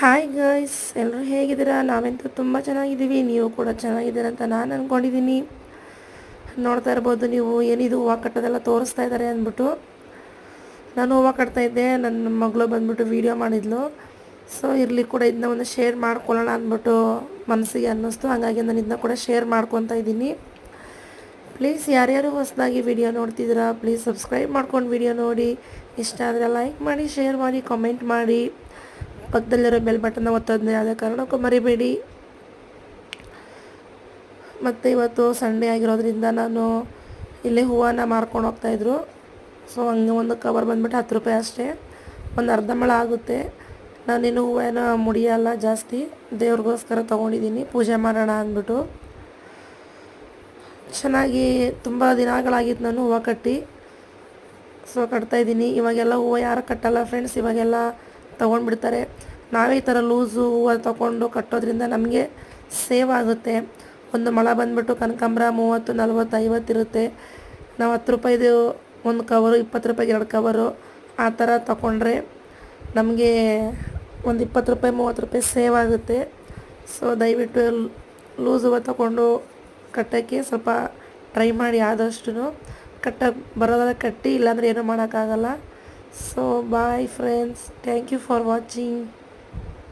Hi guys ಎಲ್ಲರೂ ಹೇಗಿದ್ದೀರಾ? ನಾವಂತೂ ತುಂಬ ಚೆನ್ನಾಗಿದ್ದೀವಿ. ನೀವು ಕೂಡ ಚೆನ್ನಾಗಿದ್ದೀರಾ ಅಂತ ನಾನು ಅಂದ್ಕೊಂಡಿದ್ದೀನಿ ನೋಡ್ತಾ ಇರ್ಬೋದು ನೀವು ಏನಿದು ಹೂವು ಕಟ್ಟೋದೆಲ್ಲ ತೋರಿಸ್ತಾ ಇದ್ದಾರೆ ಅಂದ್ಬಿಟ್ಟು. ನಾನು ಹೂವು ಕಟ್ತಾ ಇದ್ದೆ, ನನ್ನ ಮಗಳು ಬಂದ್ಬಿಟ್ಟು ವೀಡಿಯೋ ಮಾಡಿದ್ಲು. ಸೊ ಇರಲಿ ಕೂಡ ಇದನ್ನ ಒಂದು ಶೇರ್ ಮಾಡ್ಕೊಳ್ಳೋಣ ಅಂದ್ಬಿಟ್ಟು ಮನಸ್ಸಿಗೆ ಅನ್ನಿಸ್ತು. ಹಾಗಾಗಿ ನಾನು ಇದನ್ನ ಕೂಡ ಶೇರ್ ಮಾಡ್ಕೊತಾ ಇದ್ದೀನಿ. ಪ್ಲೀಸ್ ಯಾರ್ಯಾರು ಹೊಸದಾಗಿ ವಿಡಿಯೋ ನೋಡ್ತಿದ್ದೀರಾ ಪ್ಲೀಸ್ ಸಬ್ಸ್ಕ್ರೈಬ್ ಮಾಡ್ಕೊಂಡು ವಿಡಿಯೋ ನೋಡಿ. ಇಷ್ಟ ಆದರೆ ಲೈಕ್ ಮಾಡಿ ಶೇರ್ ಮಾಡಿ ಕಮೆಂಟ್ ಮಾಡಿ. ಪಕ್ಕದಲ್ಲಿರೋ ಬೆಲ್ ಬಟನ್ನ ಒತ್ತೋದನ್ನ ಯಾವುದೇ ಕಾರಣಕ್ಕೂ ಮರಿಬೇಡಿ. ಮತ್ತು ಇವತ್ತು ಸಂಡೇ ಆಗಿರೋದ್ರಿಂದ ನಾನು ಇಲ್ಲಿ ಹೂವನ್ನ ಮಾರ್ಕೊಂಡು ಹೋಗ್ತಾಯಿದ್ರು ಸೊ ಹಂಗೆ ಒಂದು ಕವರ್ ಬಂದ್ಬಿಟ್ಟು ಹತ್ತು ರೂಪಾಯಿ ಅಷ್ಟೇ. ಒಂದು ಅರ್ಧ ಮಳ ಆಗುತ್ತೆ. ನಾನಿನ್ನು ಹೂವೇನ ಮುಡಿಯಲ್ಲ ಜಾಸ್ತಿ. ದೇವ್ರಿಗೋಸ್ಕರ ತೊಗೊಂಡಿದ್ದೀನಿ ಪೂಜೆ ಮಾಡೋಣ ಅಂದ್ಬಿಟ್ಟು. ಚೆನ್ನಾಗಿ ತುಂಬ ದಿನಗಳಾಗಿತ್ತು ನಾನು ಹೂವು ಕಟ್ಟಿ. ಸೊ ಕಟ್ತಾಯಿದ್ದೀನಿ ಇವಾಗೆಲ್ಲ ಹೂವು ಯಾರು ಕಟ್ಟಲ್ಲ ಫ್ರೆಂಡ್ಸ್ ಇವಾಗೆಲ್ಲ ತೊಗೊಂಡ್ಬಿಡ್ತಾರೆ. ನಾವೇ ಈ ಥರ ಲೂಸು ಹೂವು ತೊಗೊಂಡು ಕಟ್ಟೋದ್ರಿಂದ ನಮಗೆ ಸೇವ್ ಆಗುತ್ತೆ. ಒಂದು ಮಳೆ ಬಂದ್ಬಿಟ್ಟು ಕನಕಾಂಬ್ರ ಮೂವತ್ತು, ನಲ್ವತ್ತು, ಐವತ್ತು ಇರುತ್ತೆ. ನಾವು ಹತ್ತು ರೂಪಾಯಿದು ಒಂದು ಕವರು ಇಪ್ಪತ್ತು ರೂಪಾಯಿಗೆ ಎರಡು ಕವರು ಆ ಥರ ತೊಗೊಂಡ್ರೆ ನಮಗೆ ಒಂದು ಇಪ್ಪತ್ತು ರೂಪಾಯಿ, ಮೂವತ್ತು ರೂಪಾಯಿ ಸೇವ್ ಆಗುತ್ತೆ. ಸೊ ದಯವಿಟ್ಟು ಲೂಸ್ ಹೂವು ತೊಗೊಂಡು ಕಟ್ಟೋಕ್ಕೆ ಸ್ವಲ್ಪ ಟ್ರೈ ಮಾಡಿ ಆದಷ್ಟು ಕಟ್ಟ ಬರೋದಾದ್ರೆ ಕಟ್ಟಿ, ಇಲ್ಲಾಂದರೆ ಏನೂ ಮಾಡೋಕ್ಕಾಗಲ್ಲ. so bye friends. Thank you for watching.